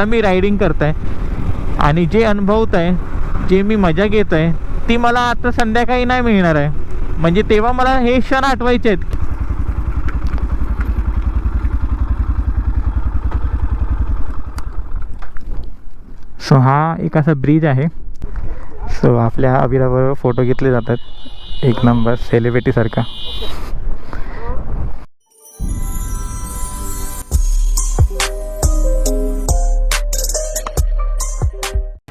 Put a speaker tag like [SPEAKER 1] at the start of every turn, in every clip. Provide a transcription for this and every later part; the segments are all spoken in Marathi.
[SPEAKER 1] आता मी रायडिंग करत आहे आणि जे अनुभवत आहे जे मी मजा घेत आहे ती मला आता संध्याकाळी नाही मिळणार आहे. म्हणजे तेव्हा मला हे क्षण आठवायचे आहेत. सो हा एक असा ब्रिज आहे. सो आपल्या अभिराबरोबर फोटो घेतले जातात. एक नंबर सेलिब्रिटीसारखा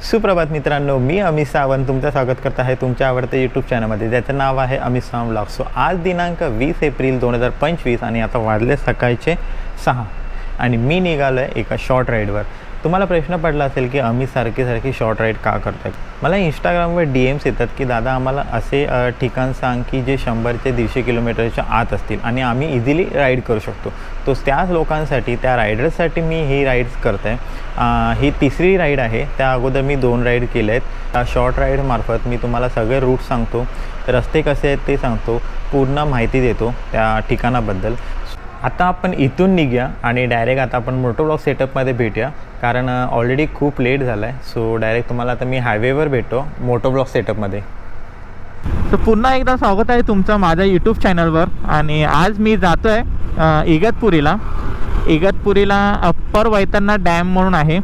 [SPEAKER 1] सुप्रभात मित्रांनो मी अमित सावंत तुमचं स्वागत करत आहे तुमच्या आवडत्या यूट्यूब चॅनलमध्ये ज्याचं नाव आहे अमित सावंत ब्लॉग सो आज दिनांक वीस एप्रिल दोन हजार पंचवीस आणि आता वाढले सकाळचे सहा. आणि मी निघालो आहे एका शॉर्ट राईडवर तुम्हाला प्रश्न पडला असेल की आम्ही सारखी सारखी शॉर्ट राईड का करतात मला इंस्टाग्रामवर डी एम्स येतात की दादा आम्हाला असे ठिकाण सांग की जे शंभर ते दीडशे किलोमीटरच्या आत असतील आणि आम्ही इझिली राईड करू शकतो. तो त्याच लोकांसाठी त्या रायडर्ससाठी मी ही राईड्स करत आहे ही तिसरी राईड आहे. त्या अगोदर मी दोन राईड केले आहेत. त्या शॉर्ट राईडमार्फत मी तुम्हाला सगळे रूट सांगतो. रस्ते कसे आहेत ते सांगतो. पूर्ण माहिती देतो त्या ठिकाणाबद्दल. आता आपण इथून निघूया आणि डायरेक्ट आता आपण मोटोब्लॉक सेटअपमध्ये भेटूया. कारण ऑलरेडी खूप लेट झालं आहे सो डायरेक्ट तुम्हाला आता मी हायवेवर भेटतो मोटो ब्लॉक सेटअपमध्ये तर पुन्हा एकदा स्वागत आहे तुमचं माझ्या यूट्यूब चॅनलवर आणि आज मी जातो आहे इगतपुरीला. इगतपुरीला अप्पर वैतरणा डॅम म्हणून आहे.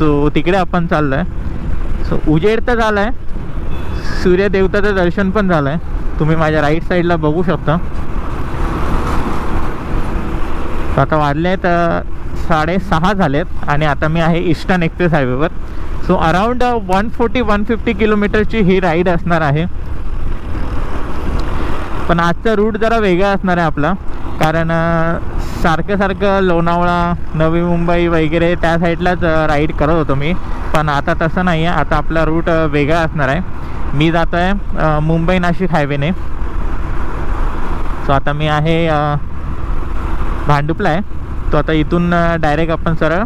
[SPEAKER 1] तो तिकडे आपण चाललो आहे सो उजेड तर झालं आहे सूर्यदेवताचं दर्शन पण झालं आहे तुम्ही माझ्या राईट साईडला बघू शकता. आता वाढले आहेत साडेसहा झालेत आणि आता मी आहे ईस्टर्न एक्सप्रेस हायवेवर. So around one forty one fifty किलोमीटरची ही राईड असणार आहे. पण आजचा रूट जरा वेगळा असणार आहे आपला. कारण uh, सारखं सारखं लोणावळा नवी मुंबई वगैरे त्या साईडलाच राईड uh, करत होतो मी. पण आता तसं नाही आहे आता आपला रूट uh, वेगळा असणार आहे. मी जातो आहे मुंबई नाशिक हायवेने. सो आता मी आहे भांडुपला आहे. तो आता इथून डायरेक्ट आपण सरळ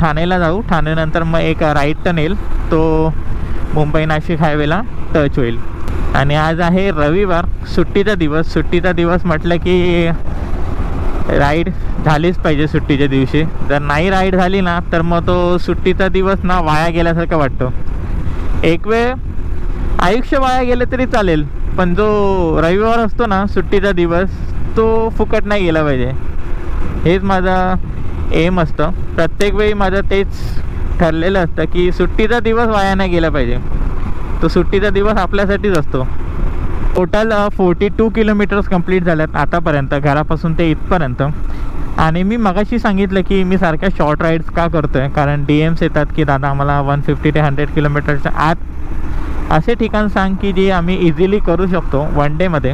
[SPEAKER 1] ठाणेला जाऊ. ठाणेनंतर मग एक राईट टर्न येईल तो मुंबई नाशिक हायवेला टच होईल. आणि आज आहे रविवार सुट्टीचा दिवस. सुट्टीचा दिवस म्हटलं की राईड झालीच पाहिजे सुट्टीच्या दिवशी. जर नाही राईड झाली ना तर मग तो सुट्टीचा दिवस ना वाया गेल्यासारखं वाटतो. एक वेळ आयुष्य वाया गेलं तरी चालेल पण जो रविवार असतो ना सुट्टीचा दिवस तो फुकट नाही गेला पाहिजे. हेच माझा एम असतं. प्रत्येक वेळी माझं तेच ठरलेलं असतं की सुट्टीचा दिवस वाया नाही गेला पाहिजे. तो सुट्टीचा दिवस आपल्यासाठीच असतो. Total forty two kilometres complete झाल्यात आतापर्यंत घरापासून ते इथपर्यंत. आणि मी मगाशी सांगितलं की मी सारख्या शॉर्ट राईड्स का करतो आहे कारण डी एम्स येतात की दादा आम्हाला वन फिफ्टी ते हंड्रेड किलोमीटरच्या आत. असे ठिकाण सांग की जे आम्ही इझिली करू शकतो वन डेमध्ये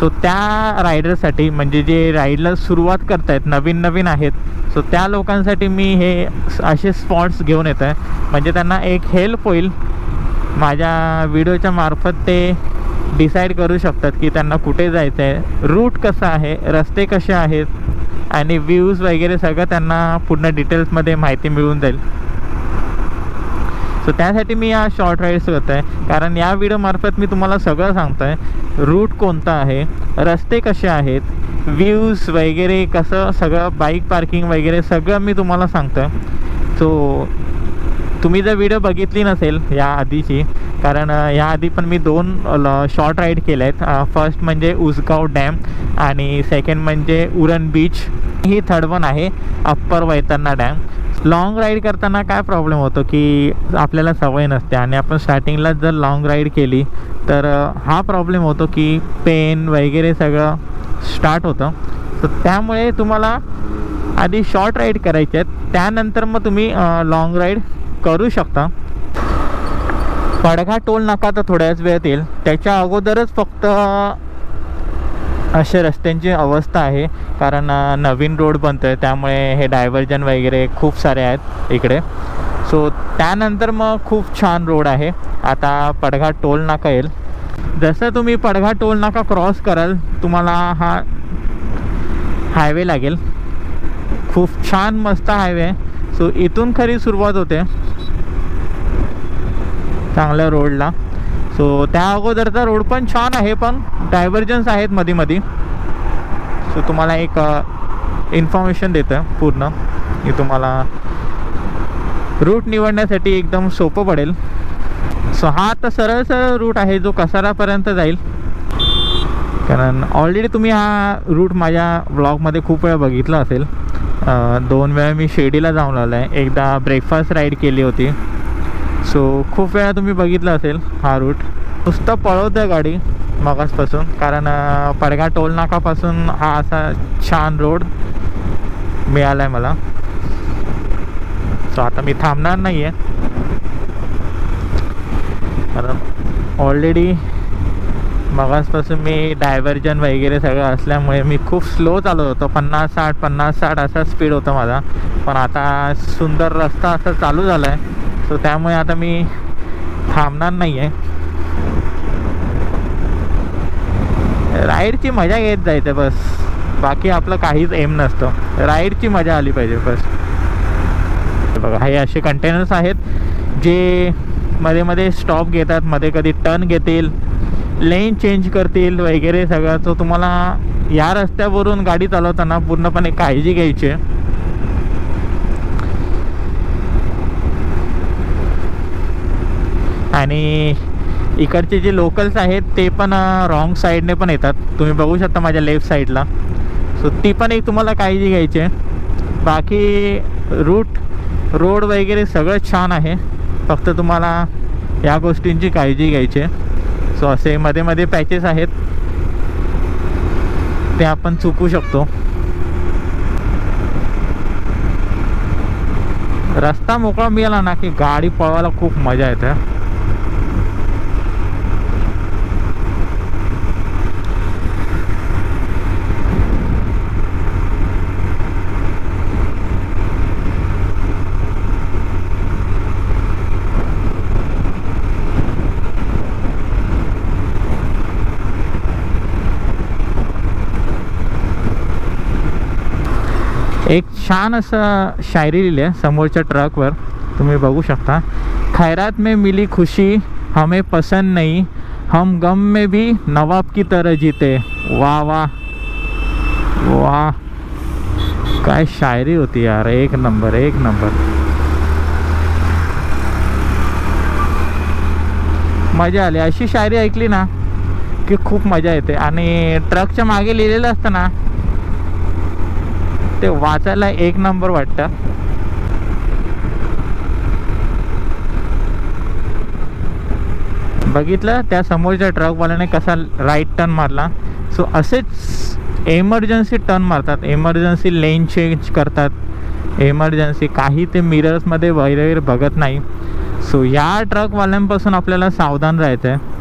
[SPEAKER 1] सो त्या रायडरसाठी म्हणजे जे राईडला सुरुवात करत आहेत नवीन नवीन आहेत सो त्या लोकांसाठी मी हे असे स्पॉट्स घेऊन येत आहे. म्हणजे त्यांना एक हेल्प होईल. माझ्या व्हिडिओच्या मार्फत ते डिसाईड करू शकतात की त्यांना कुठे जायचं आहे रूट कसा आहे रस्ते कसे आहेत आणि व्ह्यूज वगैरे सगळं त्यांना पूर्ण डिटेल्समध्ये माहिती मिळून जाईल. सो त्यासाठी मी या शॉर्ट राईड्स करत आहे कारण या व्हिडिओमार्फत मी तुम्हाला सगळं सांगतो आहे रूट कोणता आहे? रस्ते कसे आहेत? व्ह्यूज वगैरे कसं? सगळं बाईक पार्किंग वगैरे सगळं मी तुम्हाला सांगतो आहे सो तुम्ही जर व्हिडिओ बघितली नसेल या आधीची कारण याआधी पण मी दोन शॉर्ट राईड केले आहेत. फर्स्ट म्हणजे उसगाव डॅम आणि सेकंड म्हणजे उरण बीच ही थर्ड वन आहे upper Vaitarna dam. Long ride करताना काय प्रॉब्लेम होतो की आपल्याला सवय नसते आणि आपण स्टार्टिंगला जर लॉंग राईड केली तर हा प्रॉब्लेम होतो की पेन वगैरे सगळं स्टार्ट होतं. तर त्यामुळे तुम्हाला आधी शॉर्ट राईड करायचे आहेत. त्यानंतर मग तुम्ही लॉंग राईड करू शकता. पडघा टोल नाका तर थोड्याच वेळात येईल. त्याच्या अगोदरच फक्त अशा रस्त्यांची अवस्था आहे. कारण नवीन रोड बनतो आहे त्यामुळे हे डायव्हर्जन वगैरे खूप सारे आहेत इकडे. सो त्यानंतर मग खूप छान रोड आहे. आता पडघा टोल नाका येईल. जसं तुम्ही पडघा टोल नाका क्रॉस कराल तुम्हाला हा हायवे लागेल. खूप छान मस्त हायवे आहे. सो इथून खरी सुरुवात होते. चांगल्या रोडला सो त्या अगोदरचा रोड पण छान आहे पण डायव्हर्जन्स आहेत मध्ये मध्ये सो तुम्हाला एक इन्फॉर्मेशन देतं पूर्ण. मी तुम्हाला रूट निवडण्यासाठी एकदम सोपं पडेल. सो हा आता सरळ सरळ रूट आहे जो कसारापर्यंत जाईल. कारण ऑलरेडी तुम्ही हा रूट माझ्या ब्लॉगमध्ये खूप वेळा बघितला असेल. दोन वेळा मी शिर्डीला जाऊन आलो आहे एकदा ब्रेकफास्ट राईड केली होती. सो खूप वेळा तुम्ही बघितलं असेल हा रूट नुसतं पळवतं आहे गाडी मगासपासून कारण पडगा टोल नाकापासून हा असा छान रोड मिळाला आहे मला. सो आता मी थांबणार नाही आहे कारण ऑलरेडी मगासपासून मी डायव्हर्जन वगैरे सगळं असल्यामुळे मी खूप स्लो चालत होतो. पन्नास साठ पन्नास साठ असा स्पीड होता माझा. पण आता सुंदर रस्ता असा चालू झाला आहे तर त्यामुळे आता मी थांबणार नाही आहे राईडची मजा घेत जायचं बस. बाकी आपलं काहीच एम नसतं. राईडची मजा आली पाहिजे बस. बघा हे असे कंटेनर्स आहेत जे मध्ये मध्ये स्टॉप घेतात मध्ये कधी टर्न घेतील लेन चेंज करतील वगैरे सगळं. तो तुम्हाला या रस्त्यावरून गाडी चालवताना पूर्णपणे काळजी घ्यायची आहे. आणि इकडचे जे लोकल्स आहेत ते पण रॉंग साईडने पण येतात. तुम्ही बघू शकता माझ्या लेफ्ट साईडला सो ती पण एक तुम्हाला काळजी घ्यायची आहे. बाकी रूट रोड वगैरे सगळं छान आहे. फक्त तुम्हाला या गोष्टींची काळजी घ्यायची आहे. सो असे मध्ये मध्ये पॅचेस आहेत. ते आपण चुकू शकतो. रस्ता मोकळा मिळाला ना की गाडी पळवायला खूप मजा येते. एक छान असं शायरी लिहिली आहे, समोरच्या ट्रकवर. तुम्ही बघू शकता. खैरात में मिली खुशी, हमें पसंद नहीं, हम गम में भी नवाब की तरह जीते. वाह वाह. वाह. काय शायरी होती यार. एक नंबर एक नंबर. मज़ा आली. अशी शायरी ऐकली ना, की खूप मज़ा येते. आणि ट्रकच्या मागे लिहिलेलं असतं ना ते वाचायला एक नंबर वाटतं. बघितलं? त्या समोरच्या ट्रकवाल्याने कसा राईट टर्न मारला. सो असेच एमर्जन्सी टर्न मारतात. एमर्जन्सी लेन चेंज करतात. एमर्जन्सी काही ते मिरर्समध्ये वैरवीर बघत नाही. सो या ट्रकवाल्यांपासून आपल्याला सावधान राहायचं आहे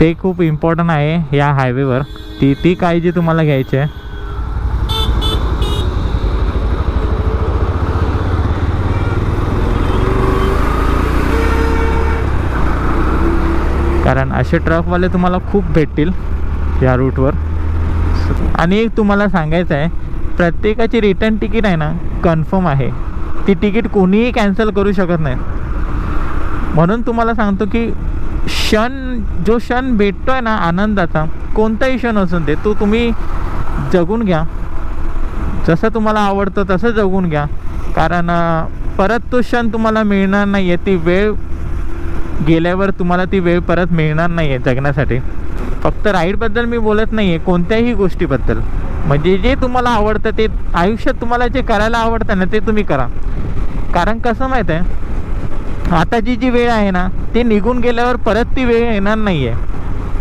[SPEAKER 1] ते खूप इम्पॉर्टंट आहे या हायवेवर ती ती काळजी तुम्हाला घ्यायची आहे. कारण असे ट्रकवाले तुम्हाला खूप भेटतील या रूटवर आणि एक तुम्हाला सांगायचं आहे प्रत्येकाची रिटर्न तिकीट आहे ना कन्फर्म आहे. ती तिकीट कोणीही कॅन्सल करू शकत नाही. म्हणून तुम्हाला सांगतो की क्षण जो क्षण भेटतो आहे ना आनंदाचा कोणताही क्षण असून दे तो तुम्ही जगून घ्या. जसं तुम्हाला आवडतं तसं जगून घ्या. कारण परत तो क्षण तुम्हाला मिळणार नाही आहे ती वेळ गेल्यावर तुम्हाला ती वेळ परत मिळणार नाही आहे जगण्यासाठी. फक्त राईडबद्दल मी बोलत नाही आहे कोणत्याही गोष्टीबद्दल. म्हणजे जे तुम्हाला आवडतं ते आयुष्यात तुम्हाला जे करायला आवडतं ना ते तुम्ही करा. कारण कसं माहीत आहे आता जी जी वेळ आहे ना ते निघून गेल्यावर परत ती वेळ येणार नाही आहे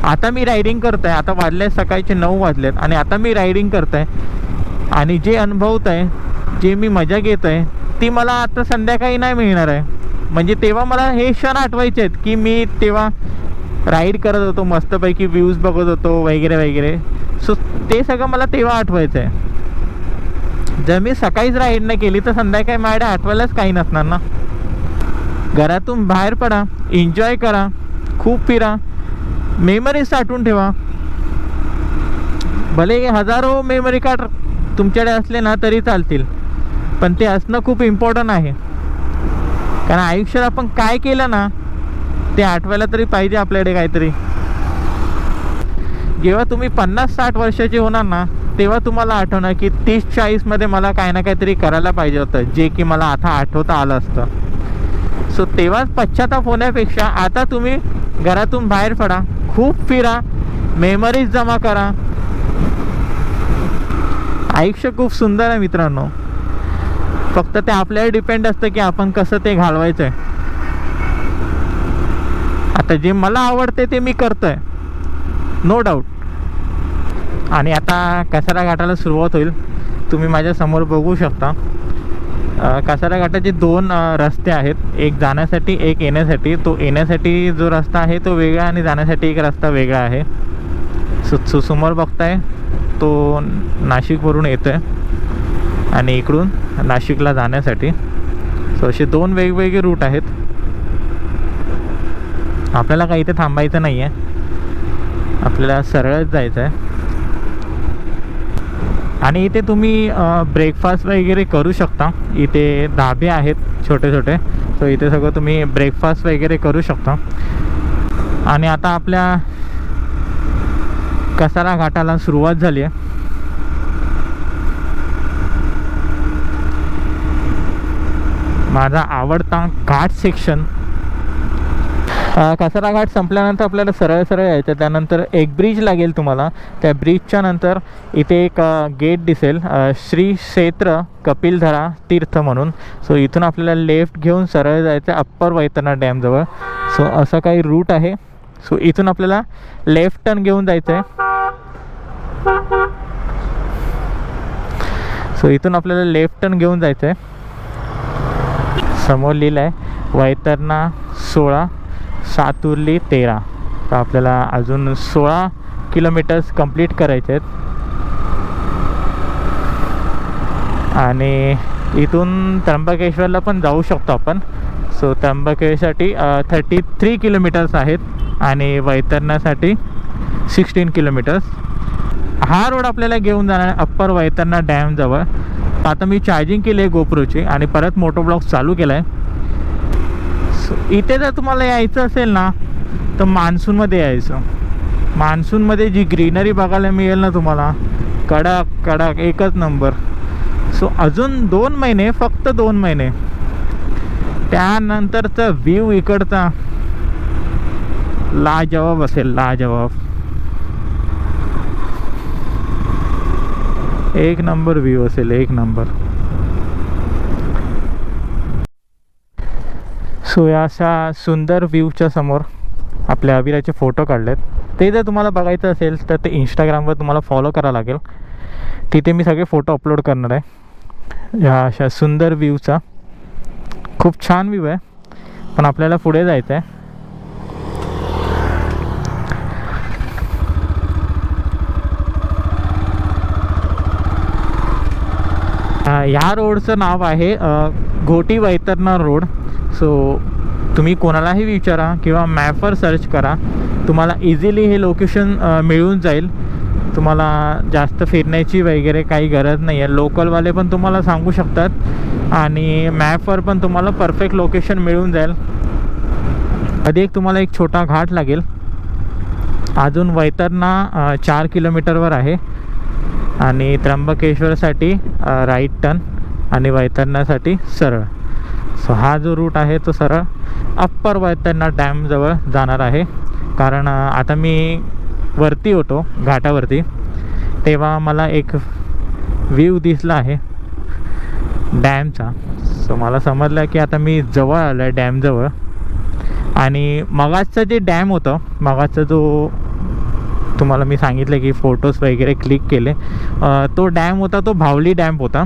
[SPEAKER 1] आता मी रायडिंग करत आहे आता वाजले सकाळचे नऊ वाजलेत आणि आता मी रायडिंग करत आहे आणि जे अनुभवत आहे जे मी मजा घेत आहे ती मला आता संध्याकाळी नाही मिळणार आहे. म्हणजे तेव्हा मला हे क्षण आठवायचे आहेत की मी तेव्हा राईड करत होतो मस्तपैकी व्ह्यूज बघत होतो वगैरे वगैरे. सो ते सगळं मला तेव्हा आठवायचं आहे. जर मी सकाळीच राईड नाही केली तर संध्याकाळी माझ्या आठवायलाच काही नसणार ना. घरातून बाहेर पडा एन्जॉय करा खूप फिरा मेमरीज साठवून ठेवा. भले हजारो मेमरी कार्ड तुमच्याकडे असले ना तरी चालतील. पण ते असणं खूप इम्पॉर्टंट आहे. कारण आयुष्यात आपण काय केलं ना ते आठवायला तरी पाहिजे आपल्याकडे काहीतरी. जेव्हा तुम्ही पन्नास साठ वर्षाचे होणार ना तेव्हा तुम्हाला आठवणार की तीस चाळीसमध्ये मला काही ना काहीतरी करायला पाहिजे होतं जे की मला आता आठवता आलं असतं. सो तेव्हाच पश्चाताप होण्यापेक्षा आता तुम्ही घरातून बाहेर पडा खूप फिरा मेमरीज जमा करा. आयुष्य खूप सुंदर आहे मित्रांनो. फक्त ते आपल्यावर डिपेंड असतं की आपण कसं ते घालवायचं आहे आता जे मला आवडते ते मी करतोय. नो डाऊट आणि आता कसारा घाटाला सुरुवात होईल. तुम्ही माझ्यासमोर बघू शकता. कसारा घाटाचे दोन रस्ते आहेत. एक जाण्यासाठी एक येण्यासाठी. तो येण्यासाठी जो रस्ता आहे तो वेगळा आणि जाण्यासाठी एक रस्ता वेगळा आहे. सु सुसमोर बघताय तो नाशिकवरून येतो आहे आणि इकडून नाशिकला जाण्यासाठी. सो असे दोन वेगवेगळे रूट आहेत. आपल्याला काही इथे थांबायचं नाही आहे आपल्याला सरळच जायचं आहे आणि इथे तुम्ही ब्रेकफास्ट वगैरे करू शकता. इथे धाबे आहेत छोटे छोटे सो इथे सगळं तुम्ही ब्रेकफास्ट वगैरे करू शकता. आणि आता आपल्या कसारा घाटाला सुरुवात झाली आहे. माझा आवडता घाट सेक्शन कसारा घाट संपल्यानंतर आपल्याला सरळ सरळ यायचं त्यानंतर एक ब्रिज लागेल तुम्हाला. त्या ब्रिजच्या नंतर इथे एक गेट दिसेल. श्री क्षेत्र कपिलधरा तीर्थ म्हणून. सो इथून आपल्याला लेफ्ट घेऊन सरळ जायचं अप्पर वैतरणा डॅमजवळ सो असं काही रूट आहे. सो इथून आपल्याला लेफ्ट टर्न घेऊन जायचं आहे सो इथून आपल्याला लेफ्ट टर्न घेऊन जायचं आहे समोर लिहिलं आहे वैतरणा सोळा सातुर्ली तेरा. तर आपल्याला अजून सोळा किलोमीटर्स कंप्लीट करायचे आहेत आणि इथून त्र्यंबकेश्वरला पण जाऊ शकतो आपण. सो त्र्यंबकेश्वरसाठी थर्टी थ्री किलोमीटर्स आहेत आणि वैतरणासाठी सिक्स्टीन किलोमीटर्स हा रोड आपल्याला घेऊन जाणार अप्पर वैतरणा डॅमजवळ आता मी चार्जिंग केली आहे गोप्रोची आणि परत मोटो ब्लॉक चालू केला आहे सो इथे जर तुम्हाला यायचं असेल ना तर मान्सूनमध्ये यायचं. मान्सूनमध्ये जी ग्रीनरी बघायला मिळेल ना तुम्हाला कडक कडक एकच नंबर सो अजून दोन महिने फक्त दोन महिने. त्यानंतरचा व्ह्यू इकडचा. लाजवाब असेल लाजवाब. एक नंबर व्ह्यू असेल एक नंबर. सो या अशा सुंदर व्ह्यूच्या समोर आपल्या अविराचे फोटो काढलेत. ते जर तुम्हाला बघायचं असेल तर ते इंस्टाग्रामवर तुम्हाला फॉलो करावं लागेल. तिथे मी सगळे फोटो अपलोड करणार आहे. या अशा सुंदर व्ह्यूचा खूप छान व्ह्यू आहे. पण आपल्याला पुढे जायचं आहे ह्या रोडचं नाव आहे घोटी वैतरणा रोड. सो तुम्ही कोणालाही विचारा किंवा मॅपवर सर्च करा. तुम्हाला इझिली हे लोकेशन मिळून जाईल. तुम्हाला जास्त फिरण्याची वगैरे काही गरज नाही आहे लोकलवाले पण तुम्हाला सांगू शकतात. आणि मॅपवर पण तुम्हाला परफेक्ट लोकेशन मिळून जाईल. आधी एक तुम्हाला एक छोटा घाट लागेल. अजून वैतरणा चार किलोमीटरवर आहे. आणि त्र्यंबकेश्वरसाठी राईट टर्न आणि वैतरणासाठी सरळ. सो हा जो रूट आहे तो सरळ. अप्पर वैतरणा डॅमजवळ जाणार आहे. कारण आता मी वरती होतो घाटावरती. तेव्हा मला एक व्ह्यू दिसला आहे डॅमचा सो मला समजलं की आता मी जवळ आलो आहे डॅमजवळ आणि मगाचं जे डॅम होतं मगाचा जो तुम्हाला मी सांगितलं की फोटोज वगैरे क्लिक केले. तो डॅम होता तो भावली डॅम होता.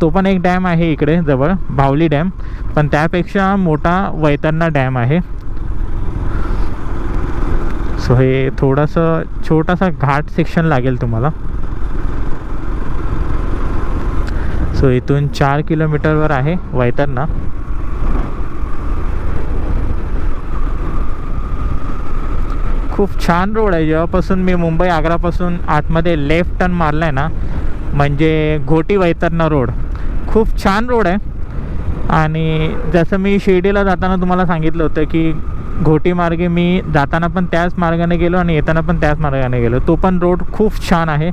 [SPEAKER 1] तो पण एक डॅम आहे इकडे जवळ भावली डॅम पण त्यापेक्षा मोठा वैतरणा डॅम आहे. सो हे थोडंसं छोटासा घाट सेक्शन लागेल तुम्हाला. सो इथून चार किलोमीटरवर आहे वैतरणा. खूप छान रोड आहे. जेव्हापासून मी मुंबई आग्रापासून आतमध्ये लेफ्ट टर्न मारला आहे ना म्हणजे घोटी वैतरणा रोड. खूप छान रोड आहे. आणि जसं मी शिर्डीला जाताना तुम्हाला सांगितलं होतं की घोटी मार्गे मी जाताना पण त्याच मार्गाने गेलो आणि येताना पण त्याच मार्गाने गेलो. तो पण रोड खूप छान आहे.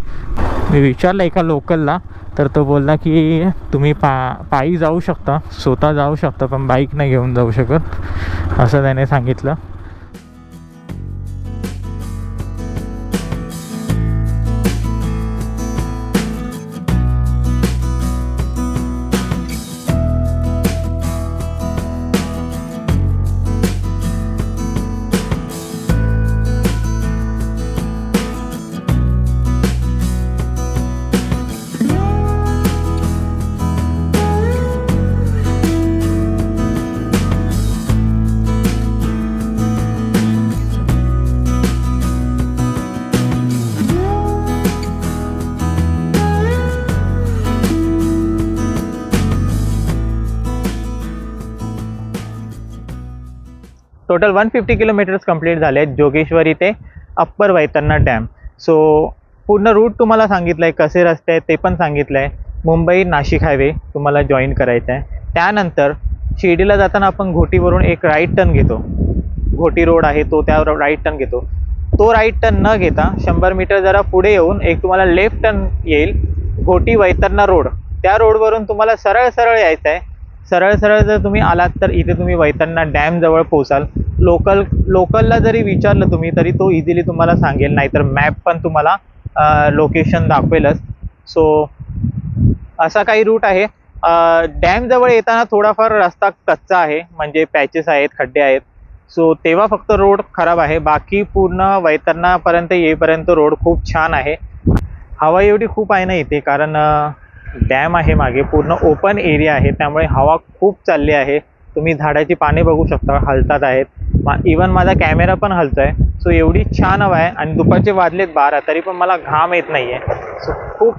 [SPEAKER 1] मी विचारलं एका लोकलला तर तो बोलला की तुम्ही पा पायी जाऊ शकता स्वतः जाऊ शकता पण बाईक नाही घेऊन जाऊ शकत असं त्याने सांगितलं. Total one fifty kilometres complete झाले आहेत जोगेश्वरी ते अप्पर वैतरणा डॅम सो पूर्ण रूट तुम्हाला सांगितलं आहे कसे रस्ते आहेत ते पण सांगितलं आहे मुंबई नाशिक हायवे तुम्हाला जॉईन करायचा आहे त्यानंतर शिर्डीला जाताना आपण घोटीवरून एक राईट टर्न घेतो. घोटी रोड आहे तो त्या राईट टर्न घेतो. तो राईट टर्न न घेता शंभर मीटर जरा पुढे येऊन एक तुम्हाला लेफ्ट टर्न येईल. घोटी वैतरणा रोड त्या रोडवरून तुम्हाला सरळ सरळ यायचं आहे सरळ सरळ जर तुम्ही आलात तर इथे तुम्ही वैतरणा डॅमजवळ पोहोचाल. पोचाल लोकल लोकलला जरी विचारलं तुम्ही तरी तो इझिली तुम्हाला सांगेल. नाहीतर मॅप पण तुम्हाला लोकेशन दाखवेलच. सो असा काही रूट आहे. डॅमजवळ येताना थोडाफार रस्ता कच्चा आहे. म्हणजे पॅचेस आहेत खड्डे आहेत. सो तेव्हा फक्त रोड खराब आहे. बाकी पूर्ण वैतरणापर्यंत येईपर्यंत रोड खूप छान आहे. हवा एवढी खूप आहे ना इथे. कारण डॅम आहे मागे पूर्ण ओपन एरिया आहे त्यामुळे हवा खूप चालली आहे. तुम्ही झाडाची पाने बघू शकता हलतात आहेत. मा इवन माझा कॅमेरा पण हलतो आहे सो एवढी छान हवा आहे आणि दुपारचे वाजलेत बारा तरी पण मला घाम येत नाही आहे सो खूप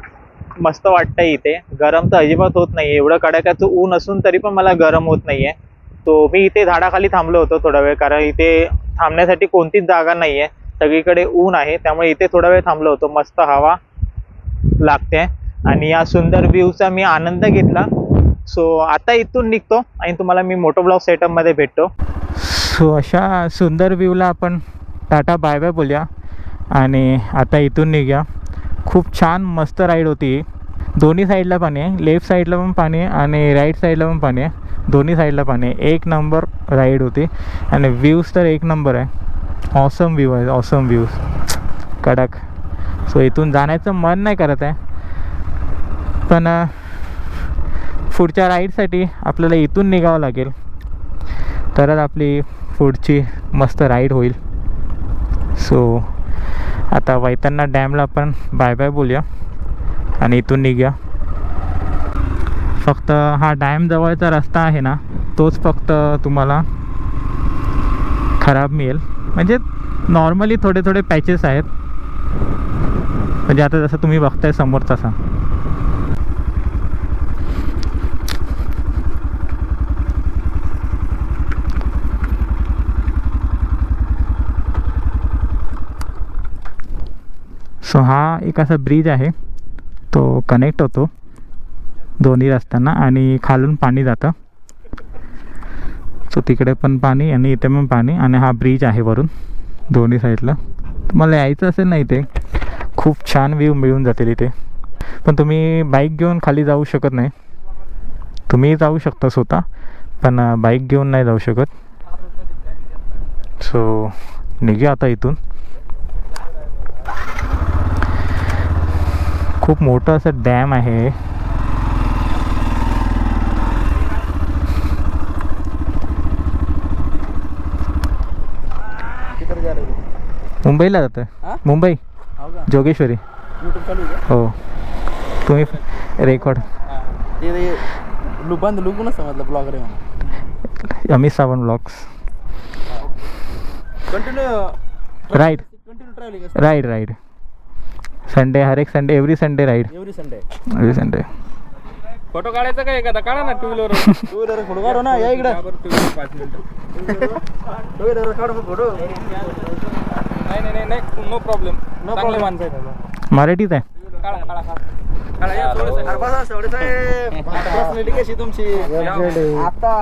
[SPEAKER 1] मस्त वाटतंय इथे. गरम तर अजिबात होत नाही एवढं कडाक्याचं ऊन असून तरी पण मला गरम होत नाही आहे तो मी इथे झाडाखाली थांबलो होतो थोडा वेळ कारण इथे थांबण्यासाठी कोणतीच जागा नाही आहे सगळीकडे ऊन आहे त्यामुळे इथे थोडा वेळ थांबलो होतो. मस्त हवा लागते. आणि या सुंदर व्ह्यूचा मी आनंद घेतला. सो आता इथून निघतो आणि तुम्हाला मी मोटो ब्लॉग सेटअपमध्ये भेटतो. सो अशा सुंदर व्ह्यूला आपण टाटा बाय बाय बोलूया. आणि आता इथून निघूया. खूप छान मस्त राईड होती. दोन्ही साईडला पाणी आहे. लेफ्ट साईडला पण पाणी आहे आणि राईट साईडला पण पाणी आहे. दोन्ही साईडला पाणी आहे. एक नंबर राईड होती. आणि व्ह्यूज तर एक नंबर आहे. ऑसम व्ह्यू आहे. ऑसम व्ह्यूज कडक. सो इथून जाण्याचं मन नाही करत आहे. पण पुढच्या राईडसाठी आपल्याला इथून निघावं लागेल. तरच आपली पुढची मस्त राईड होईल. सो आता वैतांना डॅमला आपण बाय बाय बोलूया आणि इथून निघूया. फक्त हा डॅम जवळचा रस्ता आहे ना तोच फक्त तुम्हाला खराब मिळेल. म्हणजे नॉर्मली थोडे थोडे पॅचेस आहेत. म्हणजे आता जसं तुम्ही बघताय समोर तसा सो हा एक असा ब्रिज आहे. तो कनेक्ट होतो. दोन्ही रस्त्यांना आणि खालून पाणी जातं. सो तिकडे पण पाणी आणि इथे पण पाणी आणि हा ब्रिज आहे वरून. दोन्ही साईडला. तुम्हाला यायचं असेल ना इथे खूप छान व्ह्यू मिळून जातील इथे. पण तुम्ही बाईक घेऊन खाली जाऊ शकत नाही. तुम्ही जाऊ शकता स्वतः पण बाईक घेऊन नाही जाऊ शकत. सो निघूया आता इथून. खूप मोठं असं डॅम आहे. मुंबईला जातं? मुंबई.
[SPEAKER 2] हो
[SPEAKER 1] जोगेश्वरी. हो. तुम्ही रेकॉर्ड.
[SPEAKER 2] बंद लुकू ना समजलं ब्लॉगर आहे म्हणून.
[SPEAKER 1] Amit Sawant blogs.
[SPEAKER 2] Continue
[SPEAKER 1] right
[SPEAKER 2] continue travelling
[SPEAKER 1] right right Sunday हर एक Sunday every Sunday ride
[SPEAKER 2] every Sunday
[SPEAKER 1] every Sunday
[SPEAKER 3] photo काढायचा काय एखादा? काढा ना two wheeler
[SPEAKER 2] two wheeler photo काढू ना या इकडे. टू व्हीलर काढू फोटो
[SPEAKER 3] नाही नाही नाही नो प्रॉब्लेम नो
[SPEAKER 2] प्रॉब्लेम
[SPEAKER 3] माणसं
[SPEAKER 1] आहे
[SPEAKER 2] मराठीच आहे. आता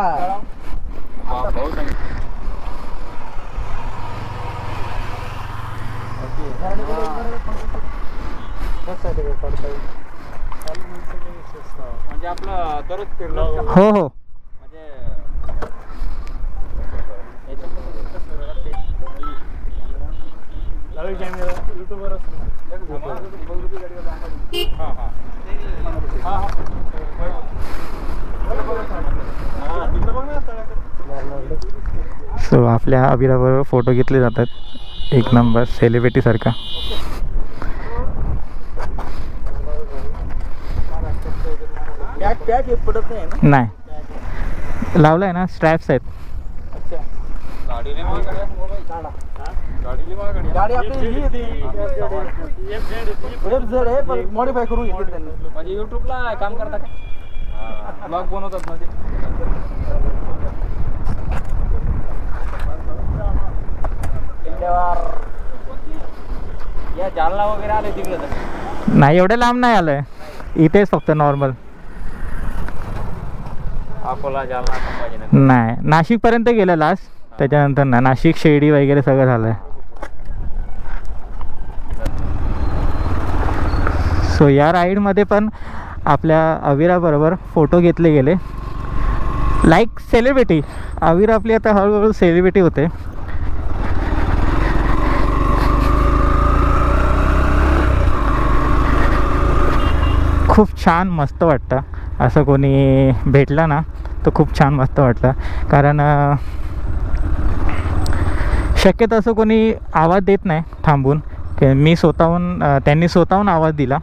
[SPEAKER 2] साहेब पर्सनॅलिटी कशी आहे
[SPEAKER 3] या.
[SPEAKER 2] तुमची आता
[SPEAKER 3] वा, भाऊ चांगले.
[SPEAKER 2] आता-
[SPEAKER 3] हा, भाऊ चांगले.
[SPEAKER 2] आता-
[SPEAKER 3] हा, भाऊ चांगले. म्हणजे आपलं दररोज फिरणं का?
[SPEAKER 1] हो हो
[SPEAKER 3] म्हणजे हा, हा. हा, हा.
[SPEAKER 1] सो आपल्या अभिराबरोबर फोटो घेतले जातात एक नंबर सेलिब्रिटीसारखा
[SPEAKER 2] नाही ना?
[SPEAKER 1] नाही. लावलं आहे ना स्ट्रॅप्स आहेत.
[SPEAKER 3] गाडी
[SPEAKER 2] आपली ही मॉडीफाय त्यांनी.
[SPEAKER 3] म्हणजे युट्यूबला काम करता का? ब्लॉग बनवतात म्हणजे या जालना वगैरे आले तिकडे
[SPEAKER 1] नाही एवढं लांब नाही आलं आहे इथेच फक्त नॉर्मल
[SPEAKER 3] अकोला जालना संभाजीनगर.
[SPEAKER 1] नाही. नाशिकपर्यंत गेलं लास्ट त्याच्यानंतर ना नाशिक शेडी वगैरे सगळं झालं आहे सो या राईडमध्ये पण आपल्या अविराबरोबर फोटो घेतले गेले. लाईक सेलिब्रिटी अविर आपली आता हळूहळू सेलिब्रिटी होते. खूप छान मस्त वाटतं. असं कोणी भेटलं ना तर खूप छान मस्त वाटतं. कारण अं, शक्यतो असं कोणी आवाज देत नाही थांबून. मी स्वतःहून त्यांनी स्वतःहून आवाज दिला.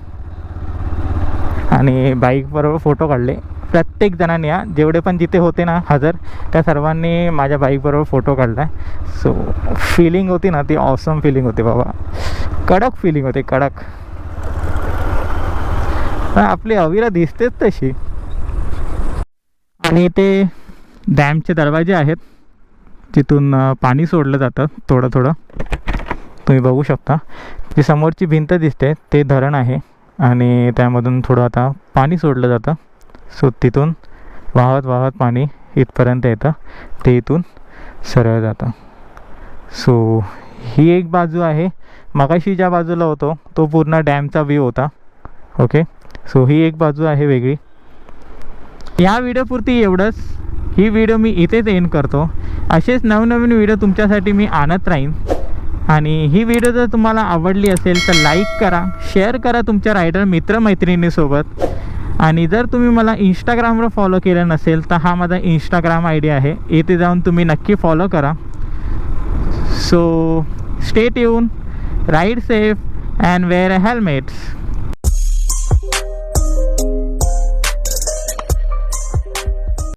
[SPEAKER 1] आणि बाईकबरोबर फोटो काढले. प्रत्येक जणांनी हा, जेवढे पण जिथे होते ना हजर त्या सर्वांनी माझ्या बाईकबरोबर फोटो काढला आहे सो फिलिंग होती ना ती ऑसम फिलिंग होती बाबा. कडक फिलिंग होती कडक. आपली अविरा दिसतेच तशी. आणि ते डॅमचे दरवाजे आहेत. तिथून पाणी सोडलं जातं थोडं थोडं. तुम्ही बघू शकता. जी समोरची भिंत दिसते ते धरण आहे. आणि त्यामधून थोडं आता पाणी सोडलं जातं. सो तिथून वाहत वाहत पाणी इथपर्यंत येतं. ते इथून सरळ जातं. सो ही एक बाजू आहे. मगाशी ज्या बाजूला होतो तो पूर्ण डॅमचा व्ह्यू होता. ओके? सो ही एक बाजू आहे वेगळी. या व्हिडिओपुरती एवढंच. ही व्हिडिओ मी इथेच एंड करतो. असेच नवनवीन व्हिडिओ तुमच्यासाठी मी आणत राहीन. आणि ही व्हिडिओ जर तुम्हाला आवडली असेल तर लाईक करा शेअर करा तुमच्या रायडर मित्रमैत्रिणीसोबत आणि जर तुम्ही मला इंस्टाग्रामवर फॉलो केलं नसेल तर हा माझा इंस्टाग्राम आय डी आहे. इथे जाऊन तुम्ही नक्की फॉलो करा. सो स्टेट येऊन ride safe and wear helmets